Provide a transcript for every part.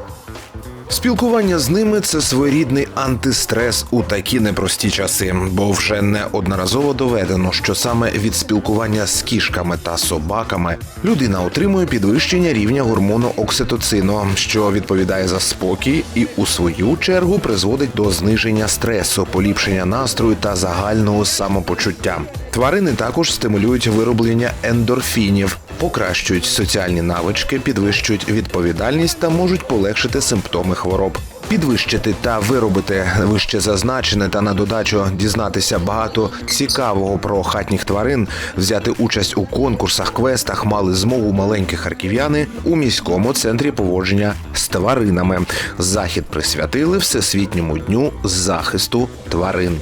Thank you. Спілкування з ними це своєрідний антистрес у такі непрості часи, бо вже неодноразово доведено, що саме від спілкування з кішками та собаками людина отримує підвищення рівня гормону окситоцину, що відповідає за спокій, і у свою чергу призводить до зниження стресу, поліпшення настрою та загального самопочуття. Тварини також стимулюють вироблення ендорфінів, покращують соціальні навички, підвищують відповідальність та можуть полегшити симптоми хвороб. Підвищити та виробити вище зазначене та на додачу дізнатися багато цікавого про хатніх тварин, взяти участь у конкурсах, квестах мали змогу маленькі харків'яни у міському центрі поводження з тваринами. Захід присвятили всесвітньому дню захисту тварин.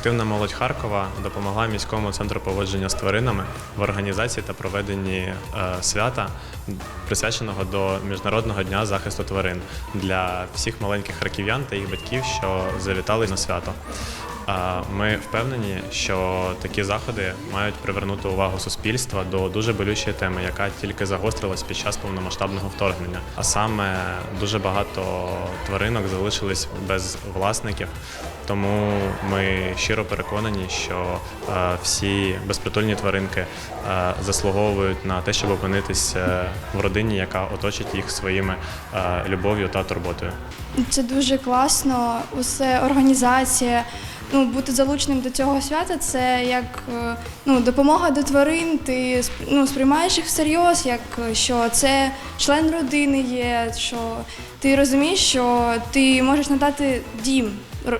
Активна молодь Харкова допомогла міському центру поводження з тваринами в організації та проведенні е, свята, присвяченого до Міжнародного дня захисту тварин для всіх маленьких харків'ян та їх батьків, що завітали на свято. Е, Ми впевнені, що такі заходи мають привернути увагу суспільства до дуже болючої теми, яка тільки загострилась під час повномасштабного вторгнення. А саме дуже багато тваринок залишились без власників. Тому ми щиро переконані, що е, всі безпритульні тваринки е, заслуговують на те, щоб опинитися в родині, яка оточить їх своїми е, любов'ю та турботою. Це дуже класно. Усе організація. Ну, бути залученим до цього свята це як е, ну, допомога до тварин. Ти ну, сприймаєш їх всерйоз, як е, що це член родини є, що ти розумієш, що ти можеш надати дім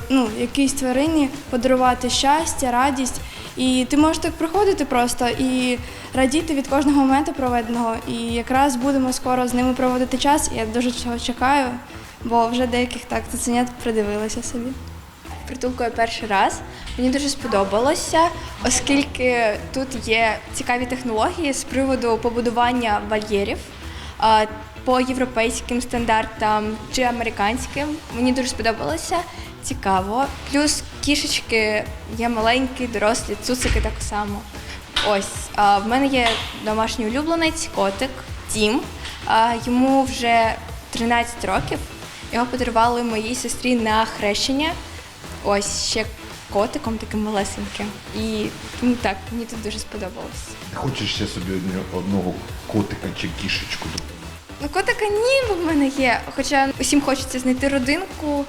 ну, якійсь тварині, подарувати щастя, радість. І ти можеш так приходити просто і радіти від кожного моменту проведеного. І якраз будемо скоро з ними проводити час. Я дуже цього чекаю, бо вже деяких так цуценят придивилися собі. Притулку перший раз. Мені дуже сподобалося, оскільки тут є цікаві технології з приводу побудування вольєрів по європейським стандартам чи американським. Мені дуже сподобалося. Цікаво. Плюс кішечки є маленькі, дорослі, цуцики так само. Ось в мене є домашній улюбленець, котик Тім. Йому вже 13 років. Його подарували моїй сестрі на хрещення. Ось ще котиком таким малесеньким. І ну так, мені тут дуже сподобалось. Хочеш ще собі одного котика чи кішечку? Ну, котика ні, бо в мене є. Хоча усім хочеться знайти родинку.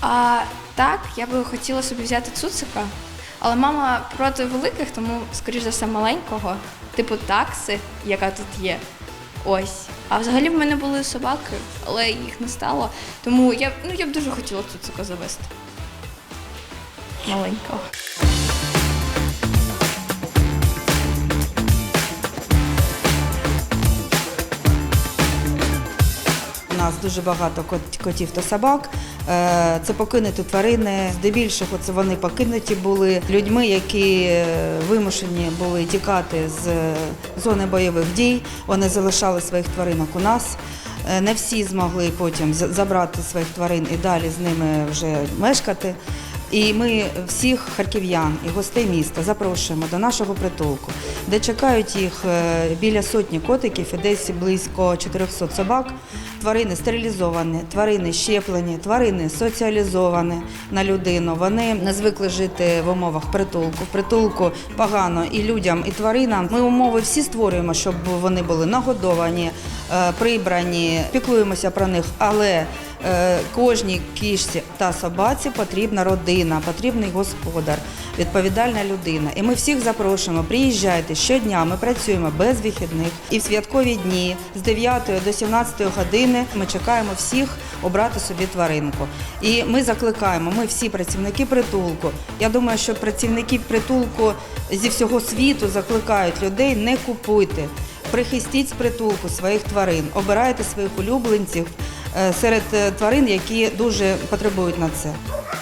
А так, я би хотіла собі взяти цуцика. Але мама проти великих, тому, скоріш за все, маленького, типу такси, яка тут є. Ось. А взагалі в мене були собаки, але їх не стало. Тому я, ну, я б дуже хотіла цуцика завести. Маленького. У нас дуже багато кот- котів та собак. Е, Це покинуті тварини. Здебільшого це вони покинуті були людьми, які е, вимушені були тікати з е, зони бойових дій. Вони залишали своїх тваринок у нас. Не всі змогли потім забрати своїх тварин і далі з ними вже мешкати. І ми всіх харків'ян і гостей міста запрошуємо до нашого притулку, де чекають їх е, біля сотні котиків і десь близько 400 собак. Тварини стерилізовані, тварини щеплені, тварини соціалізовані на людину. Вони не звикли жити в умовах притулку. Притулку погано і людям, і тваринам. Ми умови всі створюємо, щоб вони були нагодовані, е, прибрані, піклуємося про них, але Е, Кожній кішці та собаці потрібна родина, потрібний господар, відповідальна людина. І ми всіх запрошуємо. Приїжджайте щодня. Ми працюємо без вихідних і в святкові дні з 9 до 17 години. Ми чекаємо всіх обрати собі тваринку. І ми закликаємо. Ми всі працівники притулку. Я думаю, що працівники притулку зі всього світу закликають людей не купуйте. Прихистіть з притулку своїх тварин, обирайте своїх улюбленців е, серед е, тварин, які дуже потребують на це.